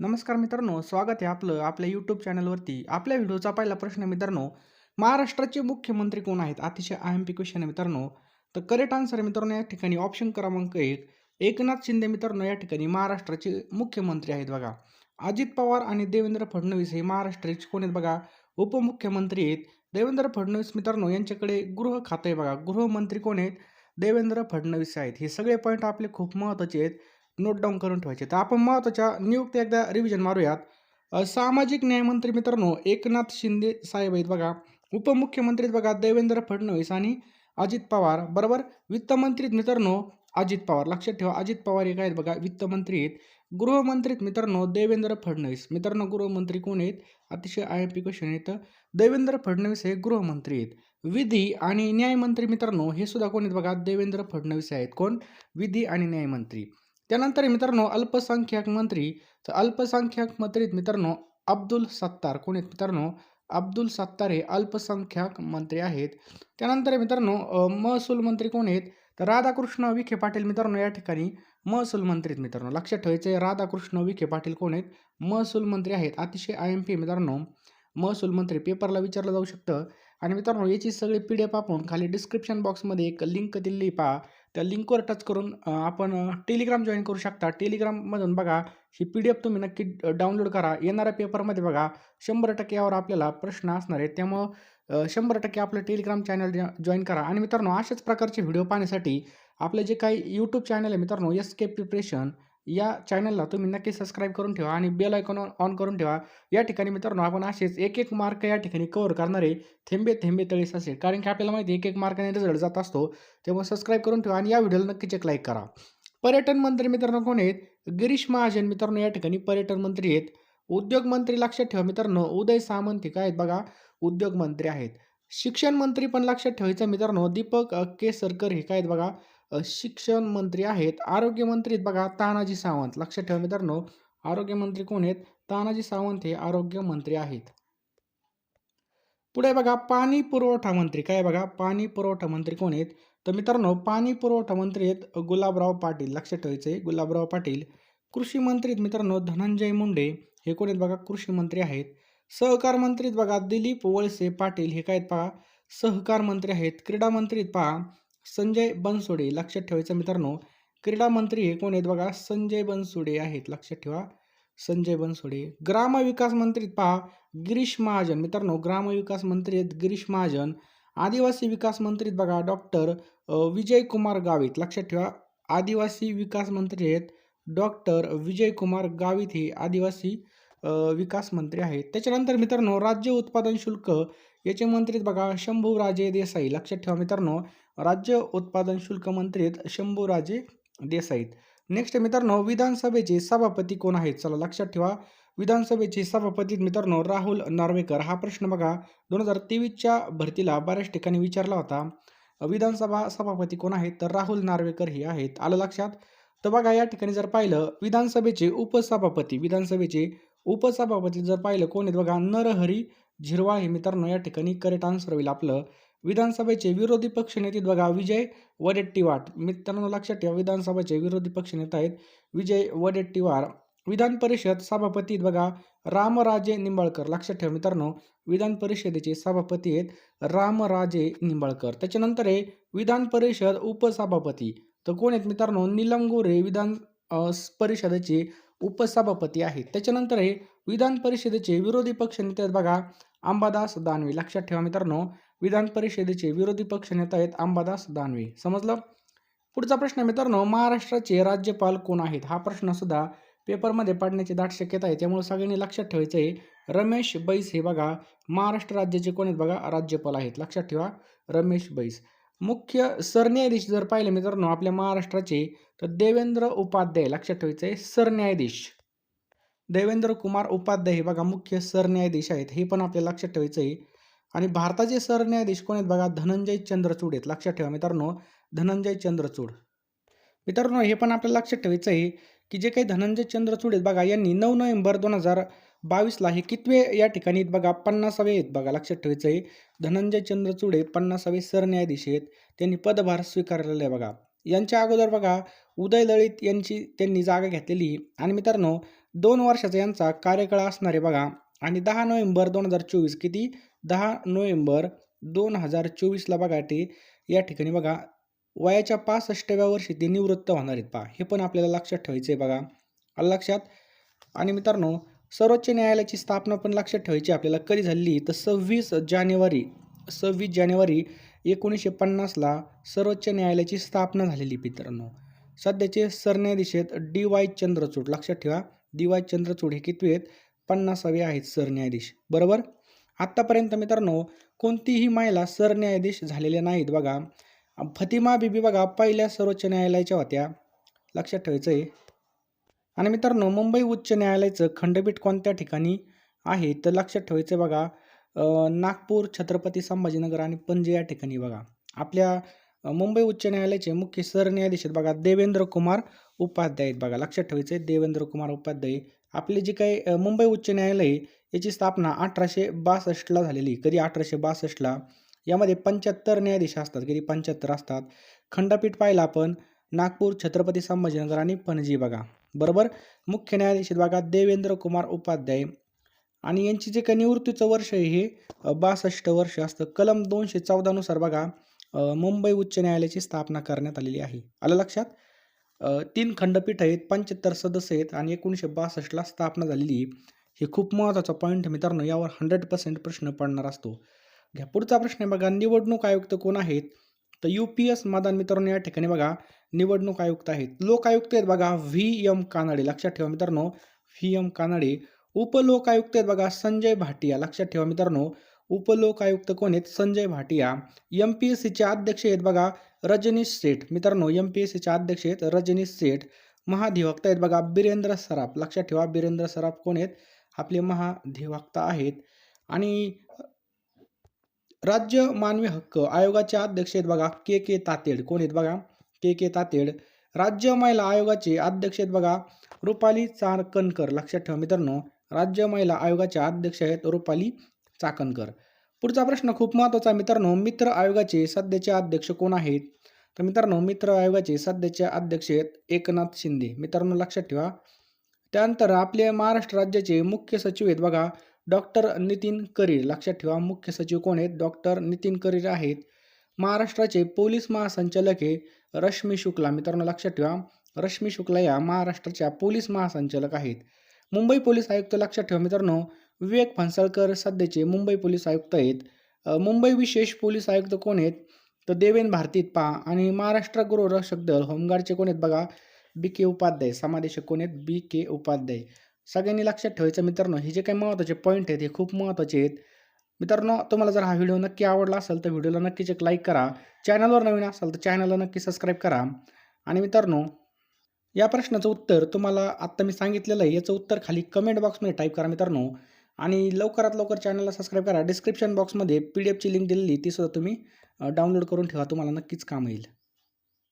नमस्कार मित्रांनो स्वागत आहे आपलं आपल्या यूट्यूब चॅनलवरती आपल्या व्हिडिओचा पहिला प्रश्न मित्रांनो महाराष्ट्राचे मुख्यमंत्री कोण आहेत? अतिशय आय एम पी क्वेश्चन आहे मित्रांनो. तर करेक्ट आन्सर मित्रांनो या ठिकाणी ऑप्शन क्रमांक एक एकनाथ शिंदे मित्रांनो या ठिकाणी महाराष्ट्राचे मुख्यमंत्री आहेत बघा. अजित पवार आणि देवेंद्र फडणवीस हे महाराष्ट्राचे कोण आहेत बघा? उपमुख्यमंत्री आहेत. देवेंद्र फडणवीस मित्रांनो यांच्याकडे गृह खातं आहे बघा. गृहमंत्री कोण आहेत? देवेंद्र फडणवीस आहेत. हे सगळे पॉईंट आपले खूप महत्त्वाचे आहेत. नोट डाऊन करून ठेवायचे. तर आपण महत्त्वाच्या नियुक्ती एकदा रिव्हिजन मारूयात. सामाजिक न्यायमंत्री मित्रांनो एकनाथ शिंदे साहेब आहेत बघा. उपमुख्यमंत्री बघा देवेंद्र फडणवीस आणि अजित पवार. बरोबर? वित्तमंत्री मित्रांनो अजित पवार. लक्षात ठेवा अजित पवार हे काय आहेत बघा वित्तमंत्री आहेत गृहमंत्रीत मित्रांनो देवेंद्र फडणवीस. मित्रांनो गृहमंत्री कोण आहेत? अतिशय आय एम पी क्वेश्चन आहेत देवेंद्र फडणवीस हे गृहमंत्री आहेत. विधी आणि न्यायमंत्री मित्रांनो हे सुद्धा कोण आहेत बघा? देवेंद्र फडणवीस आहेत. कोण? विधी आणि न्यायमंत्री त्यानंतर मित्रांनो अल्पसंख्याक मंत्री. तर अल्पसंख्याक मंत्रीत मित्रांनो अब्दुल सत्तार. कोण आहेत मित्रांनो? अब्दुल सत्तार हे अल्पसंख्याक मंत्री आहेत. त्यानंतर मित्रांनो महसूल मंत्री कोण आहेत? तर राधाकृष्ण विखे पाटील मित्रांनो या ठिकाणी महसूल मंत्री आहेत मित्रांनो. लक्षात ठेवायचं राधाकृष्ण विखे पाटील कोण आहेत? महसूल मंत्री आहेत. अतिशय आय एम पी मित्रांनो. महसूल मंत्री पेपरला विचारलं जाऊ शकतं. आणि मित्रांनो याची सगळी पी डी एफ आपण खाली डिस्क्रिप्शन बॉक्समध्ये एक लिंक दिलेली पहा. त्या लिंकवर टच करून आपण टेलिग्राम जॉईन करू शकता. टेलिग्राममधून बघा ही पी डी एफ तुम्ही नक्की डाउनलोड करा. येणाऱ्या पेपरमध्ये बघा शंभर टक्के यावर आपल्याला प्रश्न असणार आहेत. त्यामुळं शंभर टक्के आपलं टेलिग्राम चॅनल जॉईन करा. आणि मित्रांनो अशाच प्रकारचे व्हिडिओ पाहण्यासाठी आपले जे काही यूट्यूब चॅनल आहे मित्रांनो एस के प्रिपरेशन या चॅनलला तुम्ही नक्की सबस्क्राईब करून ठेवा आणि बेल आयकॉन ऑन करून ठेवा. या ठिकाणी मित्रांनो आपण असेच एक एक मार्क या ठिकाणी कव्हर करणारे थेंबे थेंबे तळीस असेल. कारण की आपल्याला माहिती एक एक मार्काने रिझल्ट जात असतो. तेव्हा सबस्क्राईब करून ठेवा आणि या व्हिडिओला नक्कीच एक लाईक करा. पर्यटन मंत्री मित्रांनो कोण आहेत? गिरीश महाजन मित्रांनो या ठिकाणी पर्यटन मंत्री आहेत. उद्योग मंत्री लक्षात ठेवा मित्रांनो. उदय सामंत हे काय आहेत बघा? उद्योग मंत्री आहेत. शिक्षण मंत्री पण लक्षात ठेवायचं मित्रांनो. दीपक केसरकर हे काय आहेत बघा? शिक्षण मंत्री आहेत. आरोग्यमंत्रीत बघा तानाजी सावंत. लक्षात ठेवा मित्रांनो आरोग्यमंत्री कोण आहेत? तानाजी सावंत हे आरोग्यमंत्री आहेत. पुढे बघा पाणी पुरवठा मंत्री. काय बघा पाणी पुरवठा मंत्री कोण आहेत? तर मित्रांनो पाणी पुरवठा मंत्री आहेत गुलाबराव पाटील. लक्षात ठेवायचे गुलाबराव पाटील. कृषी मंत्री आहेत मित्रांनो धनंजय मुंडे. हे कोण आहेत बघा? कृषी मंत्री आहेत. सहकार मंत्रीत बघा दिलीप वळसे पाटील. हे काय आहेत पहा? सहकार मंत्री आहेत. क्रीडा मंत्रीत पहा. संजय बनसोडे लक्षात ठेवायचं मित्रांनो क्रीडा मंत्री हे कोण आहेत बघा? संजय बनसोडे आहेत लक्षात ठेवा. संजय बनसोडे. ग्रामविकास मंत्री पहा गिरीश महाजन. मित्रांनो ग्रामविकास मंत्री आहेत गिरीश महाजन. आदिवासी विकास मंत्री बघा डॉक्टर विजय कुमार गावित. लक्षात ठेवा आदिवासी विकास मंत्री आहेत डॉक्टर विजय कुमार गावित हे आदिवासी विकास मंत्री आहेत. त्याच्यानंतर मित्रांनो राज्य उत्पादन शुल्क याचे मंत्री बघा शंभूराजे देसाई. लक्षात ठेवा मित्रांनो राज्य उत्पादन शुल्क मंत्री आहेत शंभूराजे देसाईत नेक्स्ट मित्रांनो विधानसभेचे सभापती कोण आहेत? चला लक्षात ठेवा. विधानसभेचे सभापती मित्रांनो राहुल नार्वेकर. हा प्रश्न बघा. दोन हजार तेवीसच्या भरतीला बऱ्याच ठिकाणी विचारला होता. विधानसभा सभापती कोण आहेत? तर राहुल नार्वेकर हे आहेत. आलं लक्षात? तर बघा या ठिकाणी जर पाहिलं विधानसभेचे उपसभापती विधानसभेचे उपसभापती जर पाहिलं कोण आहेत? बघा नरहरी झिरवाळ हे मित्रांनो या ठिकाणी करेक्ट आन्सर होईल आपलं. विधानसभेचे विरोधी पक्ष नेते बघा विजय वडेट्टीवार. मित्रांनो लक्षात ठेवा विधानसभेचे विरोधी पक्ष नेता आहेत विजय वडेट्टीवार. विधान परिषद सभापती बघा रामराजे निंबाळकर. लक्षात ठेवा मित्रांनो विधान परिषदेचे सभापती आहेत रामराजे निंबाळकर. त्याच्यानंतर आहे विधान परिषद उपसभापती. तर कोण आहेत मित्रांनो निलम गोरे विधान परिषदेचे उपसभापती आहेत. त्याच्यानंतर आहे विधान परिषदेचे विरोधी पक्ष नेते आहेत बघा अंबादास दानवे. लक्षात ठेवा मित्रांनो विधान परिषदेचे विरोधी पक्षनेता आहेत अंबादास दानवे. समजलं? पुढचा प्रश्न मित्रांनो महाराष्ट्राचे राज्यपाल कोण आहेत? हा प्रश्न सुद्धा पेपरमध्ये पाडण्याची दाट शक्यता आहे. त्यामुळे सगळ्यांनी लक्षात ठेवायचं आहे रमेश बैस हे बघा महाराष्ट्र राज्याचे कोण आहेत बघा? राज्यपाल आहेत. लक्षात ठेवा रमेश बैस. मुख्य सरन्यायाधीश जर पाहिले मित्रांनो आपल्या महाराष्ट्राचे तर देवेंद्र उपाध्याय लक्षात ठेवायचं आहे सरन्यायाधीश. देवेंद्र कुमार उपाध्याय हे बघा मुख्य सरन्यायाधीश आहेत. हे पण आपल्याला लक्षात ठेवायचं आहे आणि भारताचे सरन्यायाधीश कोण आहेत बघा? धनंजय चंद्रचूड आहेत. लक्षात ठेवा मित्रांनो धनंजय चंद्रचूड. मित्रांनो हे पण आपल्याला लक्षात ठेवायचं आहे की जे काही धनंजय चंद्रचूड आहेत बघा यांनी नऊ नोव्हेंबर दोन हजार बावीसला हे कितवे या ठिकाणी आहेत बघा? पन्नासावे आहेत बघा लक्षात ठेवायचं आहे. धनंजय चंद्रचूड हे पन्नासावे सरन्यायाधीश आहेत. त्यांनी पदभार स्वीकारलेला आहे बघा. यांच्या अगोदर बघा उदय लळित यांची त्यांनी जागा घेतलेली आणि मित्रांनो दोन वर्षाचा यांचा कार्यकाळ असणार आहे बघा. आणि दहा नोव्हेंबर दोन हजार चोवीस किती? दहा नोव्हेंबर दोन हजार चोवीसला बघा ते या ठिकाणी बघा वयाच्या पासष्टव्या वर्षी ते निवृत्त होणार आहेत पहा. हे पण आपल्याला लक्षात ठेवायचं आहे बघा. आलं लक्षात? आणि मित्रांनो सर्वोच्च न्यायालयाची स्थापना पण लक्षात ठेवायची आपल्याला कधी झाली? तर सव्वीस जानेवारी सव्वीस जानेवारी एकोणीसशे पन्नासला सर्वोच्च न्यायालयाची स्थापना झालेली मित्रांनो. सध्याचे सरन्यायाधीश आहेत डी वाय चंद्रचूड. लक्षात ठेवा डी वाय चंद्रचूड हे कितवे आहेत? पन्नासावे आहेत सरन्यायाधीश. बरोबर? आत्तापर्यंत मित्रांनो कोणतीही महिला सरन्यायाधीश झालेल्या नाहीत बघा. फतिमा बीबी बघा पहिल्या सर्वोच्च न्यायालयाच्या होत्या. लक्षात ठेवायचं आहे आणि मित्रांनो मुंबई उच्च न्यायालयाचं खंडपीठ कोणत्या ठिकाणी आहे? तर लक्षात ठेवायचं आहे बघा नागपूर छत्रपती संभाजीनगर आणि पणजी या ठिकाणी बघा. आपल्या मुंबई उच्च न्यायालयाचे मुख्य सरन्यायाधीश आहेत बघा देवेंद्र कुमार उपाध्याय आहेत बघा. लक्षात ठेवायचं आहे देवेंद्र कुमार उपाध्याय आपले जे काही मुंबई उच्च न्यायालय आहे, याची स्थापना अठराशे बासष्टला झालेली. कधी अठराशे बासष्टला यामध्ये पंच्याहत्तर न्यायाधीश असतात कधी पंच्याहत्तर असतात. खंडपीठ पाहिलं आपण नागपूर छत्रपती संभाजीनगर आणि पणजी बघा. बरोबर? मुख्य न्यायाधीश बघा देवेंद्र कुमार उपाध्याय. आणि यांची जे काही निवृत्तीचं वर्ष आहे हे बासष्ट वर्ष असतं. कलम दोनशे चौदानुसार बघा मुंबई उच्च न्यायालयाची स्थापना करण्यात आलेली आहे. आलं लक्षात? तीन खंडपीठ आहेत पंच्याहत्तर सदस्य आहेत आणि एकोणीसशे बासष्टला स्थापना झालेली हे खूप महत्त्वाचा पॉईंट मित्रांनो यावर हंड्रेड पर्सेंट प्रश्न पडणार असतो. घ्या पुढचा प्रश्न आहे बघा निवडणूक आयुक्त कोण आहेत? तर यू पी एस मदान मित्रांनो या ठिकाणी बघा निवडणूक आयुक्त आहेत. लोक आयुक्त आहेत बघा व्ही एम कानडे लक्षात ठेवा मित्रांनो. व्ही एम कानडे उपलोकायुक्त आहेत बघा संजय भाटिया लक्षात ठेवा मित्रांनो. उपलोक आयुक्त कोण आहेत? Sanjay Bhatia. M P S सीचे अध्यक्ष आहेत बघा रजनीश सेठ. मित्रांनो एम पी एस सीचे अध्यक्ष आहेत रजनीश सेठ. महाधिवक्ता आहेत बघा बिरेंद्र सराफ. लक्षात ठेवा बिरेंद्र सराफ कोण आहेत? आपले महाधिवक्ता आहेत. आणि राज्य मानवी हक्क आयोगाचे अध्यक्ष आहेत बघा के के तातेड. कोण आहेत बघा? के के तातेड. राज्य महिला आयोगाचे अध्यक्ष आहेत बघा रुपाली चाकणकर लक्षात ठेवा मित्रांनो राज्य महिला आयोगाच्या अध्यक्ष आहेत रुपाली चाकणकर. पुढचा प्रश्न खूप महत्त्वाचा मित्रांनो मित्र आयोगाचे सध्याचे अध्यक्ष कोण आहेत? तर मित्रांनो मित्र आयोगाचे सध्याचे अध्यक्ष आहेत एकनाथ शिंदे. मित्रांनो लक्षात ठेवा. त्यानंतर आपले महाराष्ट्र राज्याचे मुख्य सचिव आहेत बघा डॉक्टर नितीन करीर. लक्षात ठेवा मुख्य सचिव कोण आहेत? डॉक्टर नितीन करीर आहेत. महाराष्ट्राचे पोलीस महासंचालक हे रश्मी शुक्ला. मित्रांनो लक्षात ठेवा. रश्मी शुक्ला या महाराष्ट्राच्या पोलीस महासंचालक आहेत. मुंबई पोलीस आयुक्त लक्षात ठेवा मित्रांनो. विवेक फणसळकर सध्याचे मुंबई पोलीस आयुक्त आहेत. मुंबई विशेष पोलीस आयुक्त कोण आहेत? तर देवेन भारतीत पहा आणि महाराष्ट्र गृहरक्षक दल होमगार्डचे कोण आहेत बघा? बी के उपाध्याय. समादेशक कोण आहेत? बी के उपाध्याय. सगळ्यांनी लक्षात ठेवायचं मित्रांनो हे जे काही महत्त्वाचे पॉईंट आहेत हे खूप महत्त्वाचे आहेत. मित्रांनो तुम्हाला जर हा व्हिडिओ नक्की आवडला असेल तर व्हिडिओला नक्कीच एक लाईक करा. चॅनलवर नवीन असाल तर चॅनलला नक्की सबस्क्राईब करा. आणि मित्रांनो या प्रश्नाचं उत्तर तुम्हाला आत्ता मी सांगितलेलं आहे. याचं उत्तर खाली कमेंट बॉक्समध्ये टाईप करा मित्रांनो. आणि लवकरात लवकर चॅनलला सबस्क्राईब करा. डिस्क्रिप्शन बॉक्समध्ये पी डी एफची लिंक दिलेली ती सुद्धा तुम्ही डाउनलोड करून ठेवा. तुम्हाला नक्कीच काम येईल.